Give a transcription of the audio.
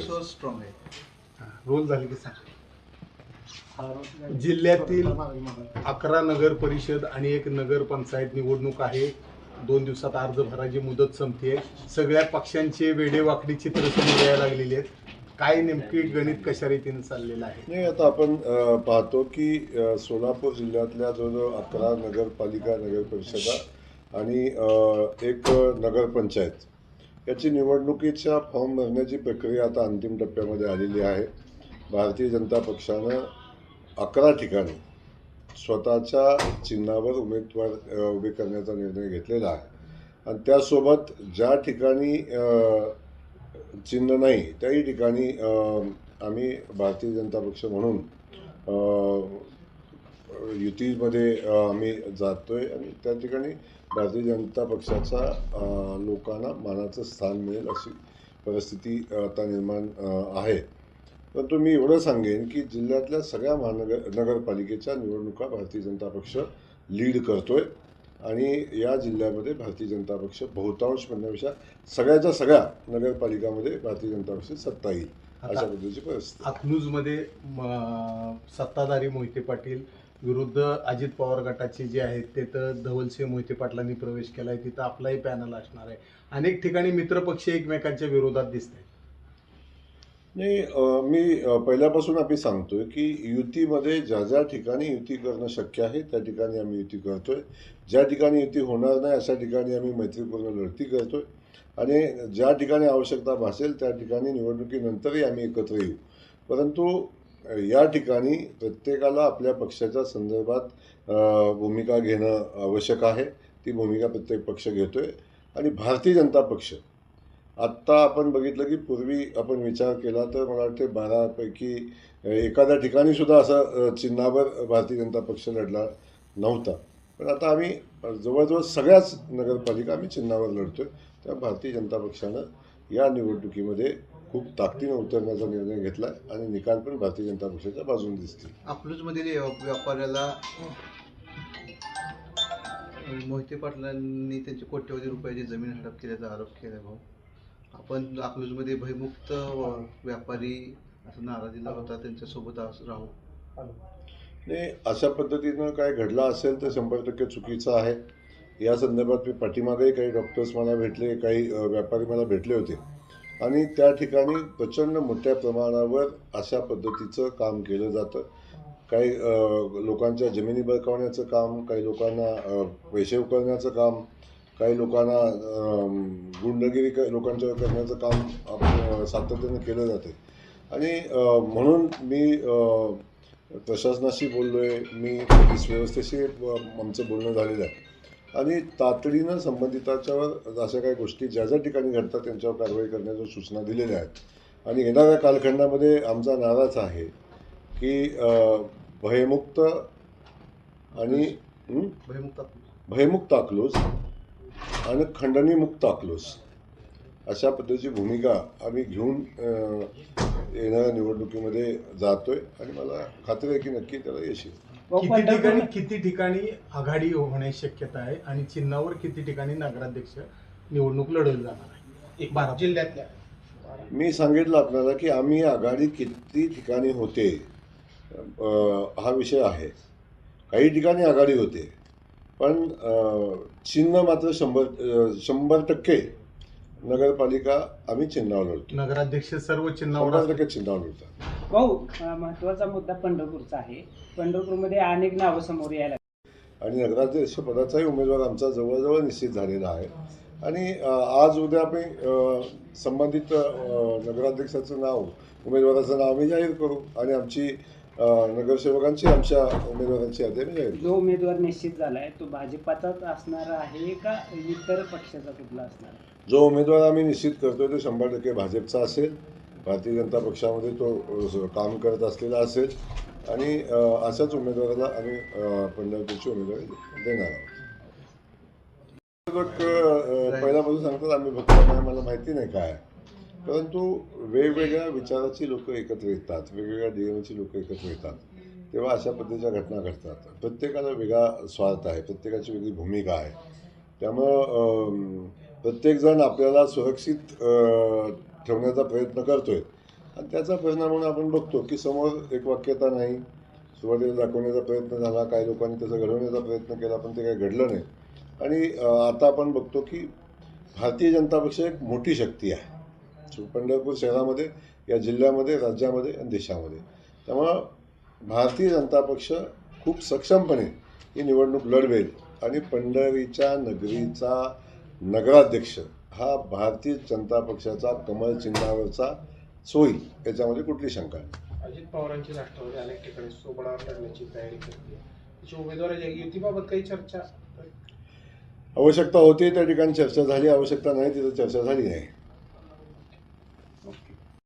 Strong आहे. Role झाले की सांग. जिल्ह्यातील अकरा नगर परिषद आणि एक नगर पंचायत निवडणूक आहे. दोन दिवसात अर्ज भरायची मुदत संपते सगळ्या पक्षांचे वेडेवाकडी चित्र समोर यायला लागलेली आहेत. काय नेमकी गणित कशा रीतीने चाललेलं आहे? नाही आता आपण अ, पाहतो की अ, सोलापूर जिल्ह्यातल्या जवळजवळ अकरा नगरपालिका नगर परिषदा आणि अ, एक नगरपंचायत याची निवडणुकीच्या फॉर्म भरण्याची प्रक्रिया आता अंतिम टप्प्यामध्ये आलेली आहे. भारतीय जनता पक्षानं अकरा ठिकाणी स्वतःच्या चिन्हावर उमेदवार उभे करण्याचा निर्णय घेतलेला आहे. आणि त्यासोबत ज्या ठिकाणी चिन्ह नाही त्याही ठिकाणी आम्ही भारतीय जनता पक्ष म्हणून युतीमध्ये आम्ही जातोय आणि त्या ठिकाणी भारतीय जनता पक्षाचा लोकांना मानाचं स्थान मिळेल अशी परिस्थिती आता निर्माण आहे. परंतु मी एवढं सांगेन की जिल्ह्यातल्या सगळ्या महानगर नगरपालिकेच्या निवडणुका भारतीय जनता पक्ष लीड करतोय. आणि या जिल्ह्यामध्ये भारतीय जनता पक्ष बहुतांश म्हणण्यापेक्षा सगळ्याच्या सगळ्या नगरपालिकामध्ये भारतीय जनता पक्ष सत्ता येईल अशा पद्धतीची परिस्थिती अकलूजमध्ये सत्ताधारी मोहिते पाटील विरुद्ध अजित पवार गटाचे जे आहेत ते तर धवलसिंह मोहिते पाटलांनी प्रवेश केला आहे तिथं आपलाही पॅनल असणार आहे. अनेक ठिकाणी मित्रपक्ष एकमेकांच्या विरोधात दिसत आहेत नाही मी पहिल्यापासून आम्ही सांगतोय की युतीमध्ये ज्या ज्या ठिकाणी युती करणं शक्य आहे त्या ठिकाणी आम्ही युती करतोय. ज्या ठिकाणी युती होणार नाही अशा ठिकाणी आम्ही मैत्रीपूर्ण लढती करतोय. आणि ज्या ठिकाणी आवश्यकता भासेल त्या ठिकाणी निवडणुकीनंतरही आम्ही एकत्र येऊ. परंतु या ठिकाणी प्रत्येकाला आपल्या पक्षाच्या संदर्भात भूमिका घेणं आवश्यक आहे. ती भूमिका प्रत्येक पक्ष घेतो आहे आणि भारतीय जनता पक्ष. आत्ता आपण बघितलं की पूर्वी आपण विचार केला तर मला वाटते बारापैकी एखाद्या ठिकाणी सुद्धा असं चिन्हावर भारतीय जनता पक्ष लढला नव्हता. पण आता आम्ही जवळजवळ सगळ्याच नगरपालिका आम्ही चिन्हावर लढतो आहे त्या भारतीय जनता पक्षानं या निवडणुकीमध्ये खूप ताकदीनं उतरण्याचा निर्णय घेतला आणि निकाल पण भारतीय जनता पक्षाच्या बाजूने दिसतील. अकलूजमधील व्या- व्यापाऱ्याला मोहिते पाटलांनी त्यांची कोट्यवधी रुपयाची जमीन हडप केल्याचा आरोप केला भाऊ. आपण अकलूजमध्ये भयमुक्त व्यापारी असं नारा दिला होता त्यांच्यासोबत राहू. नाही अशा पद्धतीनं काय घडलं असेल तर शंभर टक्के चुकीचं आहे. या संदर्भात मी पाठीमागेही काही डॉक्टर्स मला भेटले काही व्यापारी मला भेटले होते. आणि त्या ठिकाणी प्रचंड मोठ्या प्रमाणावर अशा पद्धतीचं काम केलं जातं. काही लोकांच्या जमिनी बळकावण्याचं काम काही लोकांना पैसे उकळण्याचं काम काही लोकांना गुंडगिरी क- करण्याचं काम आपण सातत्यानं केलं जाते. आणि म्हणून मी प्रशासनाशी बोललो आहे मी पोलीस व्यवस्थेशी आमचं बोलणं झालेलं आहे. आणि तातडीनं संबंधिताच्यावर अशा काही गोष्टी ज्या ज्या ठिकाणी घडतात त्यांच्यावर कारवाई करण्याच्या सूचना दिलेल्या आहेत आणि येणाऱ्या कालखंडामध्ये आमचा नाराच आहे की भयमुक्त आणि? भयमुक्त. भयमुक्त अकलूज आणि खंडणीमुक्त अकलूज अशा पद्धतीची भूमिका आम्ही घेऊन येणाऱ्या निवडणुकीमध्ये जातोय आणि मला खात्री आहे की नक्की त्याला यश येईल किती ठिकाणी किती ठिकाणी आघाडी होण्याची शक्यता आहे आणि चिन्हावर किती ठिकाणी नगराध्यक्ष निवडणूक लढवली जाणार आहे? एक बारा जिल्ह्यातल्या. मी सांगितलं आपल्याला की आम्ही आघाडी किती ठिकाणी होते हा विषय आहे. काही ठिकाणी आघाडी होते पण चिन्ह मात्र शंभर शंभर टक्के नगरपालिका आम्ही चिन्हावर लढतो नगराध्यक्ष सर्व चिन्हावर चिन्हावर लढतात भाऊ अ, महत्त्वाचा मुद्दा पंढरपूरचा आहे. पंढरपूरमध्ये अनेक नावं समोर यायला आणि नगराध्यक्ष पदाचाही उमेदवार आमचा जवळजवळ निश्चित झालेला आहे. आणि अ, आज उद्या आम्ही अ, संबंधित अ, नगराध्यक्षाचं नाव उमेदवाराचं नाव आम्ही जाहीर करू. आणि आमची अ, नगरसेवकांची आमच्या उमेदवारांची यादी आम्ही जाहीर करू. जो उमेदवार निश्चित झालाय तो भाजपाचाच असणार आहे का इतर पक्षाचा कुठला असणार आहे? जो उमेदवार आम्ही निश्चित करतोय तो शंभर टक्के भाजपचा असेल. भारतीय जनता पक्षामध्ये तो काम करत असलेला असेल. आणि अशाच उमेदवाराला आम्ही पंढरपूरची उमेदवारी देणार आहोत. लोक, पहिल्यापासून सांगतात आम्ही भक्त मला माहिती नाही काय. परंतु वेगवेगळ्या विचाराची लोक एकत्र येतात वेगवेगळ्या डीएमची लोक एकत्र येतात. तेव्हा अशा पद्धतीच्या घटना घडतात. प्रत्येकाला वेगळा स्वार्थ आहे प्रत्येकाची वेगळी भूमिका आहे. त्यामुळं प्रत्येकजण आपल्याला सुरक्षित ठेवण्याचा प्रयत्न करतो आहे आणि त्याचा परिणाम म्हणून आपण बघतो की समोर एक वाक्यता नाही. सुरुवातीला दाखवण्याचा प्रयत्न झाला काही लोकांनी त्याचा घडवण्याचा प्रयत्न केला पण ते काही घडलं नाही. आणि आता आपण बघतो की भारतीय जनता पक्ष एक मोठी शक्ती आहे. पंढरपूर शहरामध्ये या जिल्ह्यामध्ये राज्यामध्ये आणि देशामध्ये. त्यामुळं भारतीय जनता पक्ष खूप सक्षमपणे ही निवडणूक लढवेल. आणि पंढरीच्या नगरीचा नगराध्यक्ष हा भारतीय जनता पक्षाचा कमल चिन्हावरचा सोयी याच्यामध्ये कुठली शंका नाही अजित पवारांची राष्ट्रवादी अनेक ठिकाणी सोबळावर लढण्याची तयारी करते. त्याची उमेदवाराच्या युतीबाबत काही चर्चा? आवश्यकता होती त्या ठिकाणी चर्चा झाली. आवश्यकता नाही तिथं चर्चा झाली नाही.